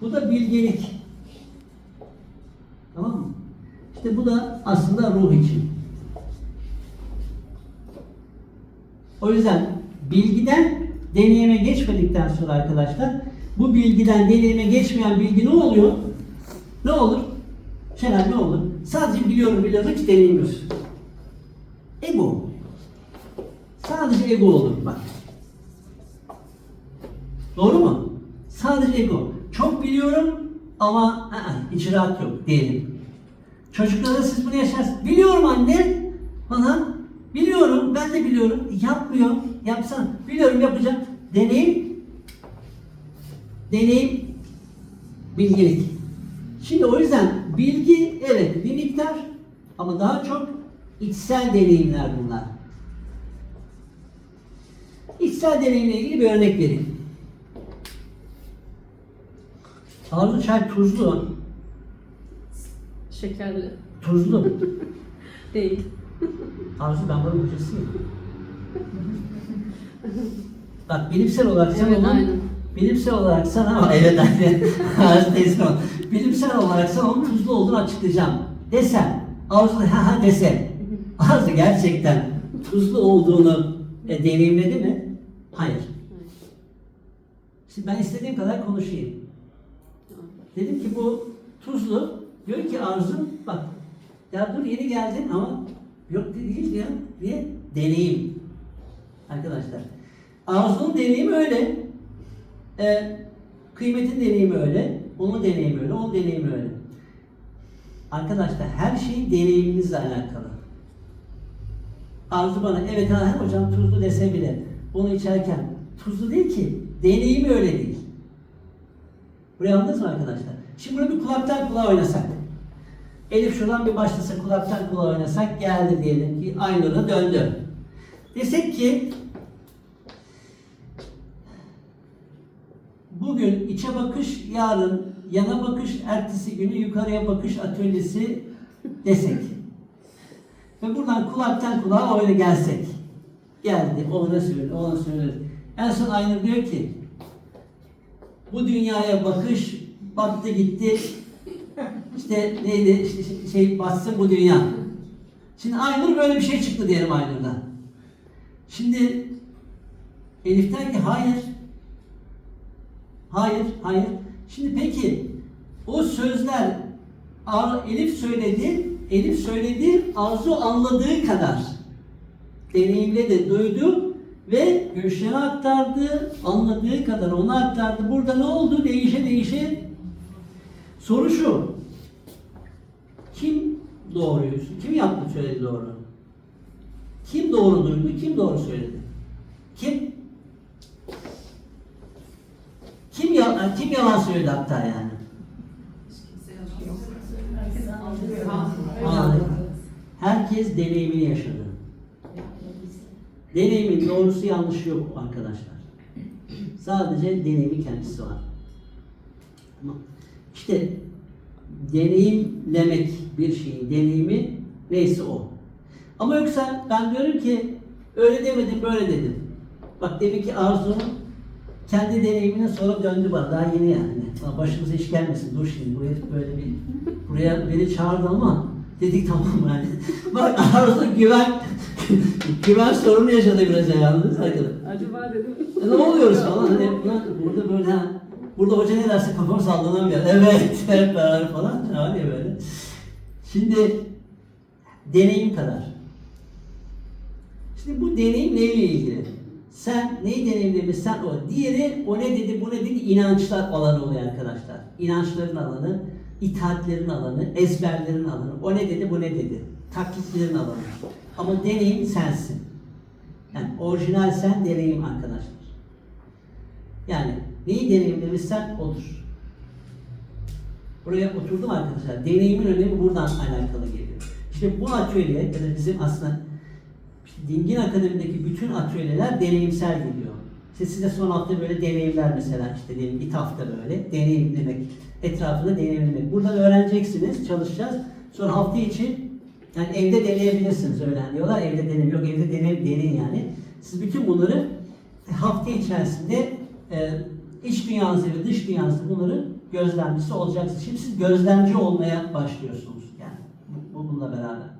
Bu da bilgelik. Tamam mı? İşte bu da aslında ruh için. O yüzden bilgiden deneyime geçmedikten sonra arkadaşlar bu bilgiden deneyime geçmeyen bilgi ne oluyor? Ne olur? Şener ne olur? Sadece biliyorum biliyorum hiç deneyimiyorsun. Ego. Sadece ego olur bak. Doğru mu? Sadece ego. Çok biliyorum ama ı-ı, icraat yok diyelim. Çocuklara siz bunu yaşarsınız. Biliyorum anne falan. Biliyorum, ben de biliyorum. Yapmıyor. Yapsana. Biliyorum yapacağım. Deneyim. Deneyim. Bilgilik. Şimdi o yüzden bilgi evet bir miktar ama daha çok içsel deneyimler bunlar. İçsel deneyimle ilgili bir örnek vereyim. Arzu çay tuzlu. Şekerli. Tuzlu. Değil. Arzu ben bunun hocasıyım. Bak bilimsel olarak sen Evet, onun, aynen. bilimsel olarak sana evet aynen Arzu teyze. Bilimsel olarak sana onun tuzlu olduğunu açıklayacağım. Desem, Arzu ha ha dese. Arzu gerçekten tuzlu olduğunu e, deneyimledi mi? Hayır. Şimdi ben istediğim kadar konuşayım. Dedim ki bu tuzlu. Diyor ki Arzu bak ya dur yeni geldin ama yok değil diyor. Niye? Deneyim. Arkadaşlar. Arzu'nun deneyimi öyle. Ee, kıymetin deneyimi öyle. Onun deneyimi öyle. Onun deneyimi öyle. Arkadaşlar her şey deneyiminizle alakalı. Arzu bana evet ha, hocam tuzlu dese bile onu içerken tuzlu değil ki. Deneyimi öyle değil. Burayı anladınız mı arkadaşlar? Şimdi bunu bir kulaktan kulağa oynasak. Elif şuradan bir başlasa kulaktan kulağa oynasak geldi diyelim ki Aynur'a döndü. Desek ki bugün içe bakış, yarın yana bakış, ertesi günü yukarıya bakış atölyesi desek. Ve buradan kulaktan kulağa oyna gelsek. Geldi, ona söyledi, ona söyledi. En son Aynur diyor ki bu dünyaya bakış battı gitti. İşte neydi işte şey- batsın bu dünya. Şimdi Aynur böyle bir şey çıktı diyelim Aynur'dan. Şimdi Elif der ki hayır. Hayır, hayır. Şimdi peki o sözler Elif söyledi, Elif söyledi, Arzu anladığı kadar deneyimledi, duydu ve Gülşen'e aktardı, anladığı kadar ona aktardı. Burada ne oldu? Değişe değişe. Soru şu. Kim doğruyu, kim yaptı söyledi doğru? Kim doğru duydu, kim doğru söyledi? Kim? Kim, ya, kim yalan söyledi hatta yani? Herkes deneyimini yaşadı. Deneyimin doğrusu yanlışı yok arkadaşlar. Sadece deneyimi kendisi var. İşte deneyimlemek bir şeyin deneyimi neyse o. Ama yoksa ben diyorum ki öyle demedim böyle dedim. Bak demek ki Arzu'nun kendi deneyimine sonra döndü bana. Daha yeni yani. Başımıza iş gelmesin. Dur şimdi bu herif böyle bir buraya beni çağırdı ama dedik tamam yani. Bak Arzu güven güven sorunu yaşadı biraz yalnız arkadaşlar. Acaba dedim. E, ne oluyoruz falan hani burada böyle ha burada hoca ne derse kafam sallanamıyor. Evet hep beraber falan hani böyle. Şimdi deneyim kadar. Şimdi bu deneyim neyle ilgili? Sen neyi deneyimlemişsen o. Diğeri o ne dedi bu ne dedi inançlar alanı oluyor arkadaşlar. İnançların alanı, itaatlerin alanı, ezberlerin alanı. O ne dedi bu ne dedi. Taklitlerin alanı. Ama deneyim sensin. Yani orijinal sen deneyim arkadaşlar. Yani neyi deneyimlemişsen odur. Buraya oturdum arkadaşlar. Deneyimin önemi buradan alakalı geliyor. İşte bu atölye ya da bizim aslında işte Dingin Akademi'deki bütün atölyeler deneyimsel gidiyor. İşte size son hafta böyle deneyimler mesela işte diyelim bir hafta böyle deneyimlemek, etrafında deneyimlemek. Buradan öğreneceksiniz, çalışacağız. Sonra hafta içi yani evde deneyebilirsiniz öğren diyorlar. Evde deneyim yok, evde deneyim, deneyin yani. Siz bütün bunları hafta içerisinde e, iç dünyanızda ve dış dünyanızda bunları gözlemcisi olacaksınız. Şimdi siz gözlemci olmaya başlıyorsunuz yani bu- bununla beraber.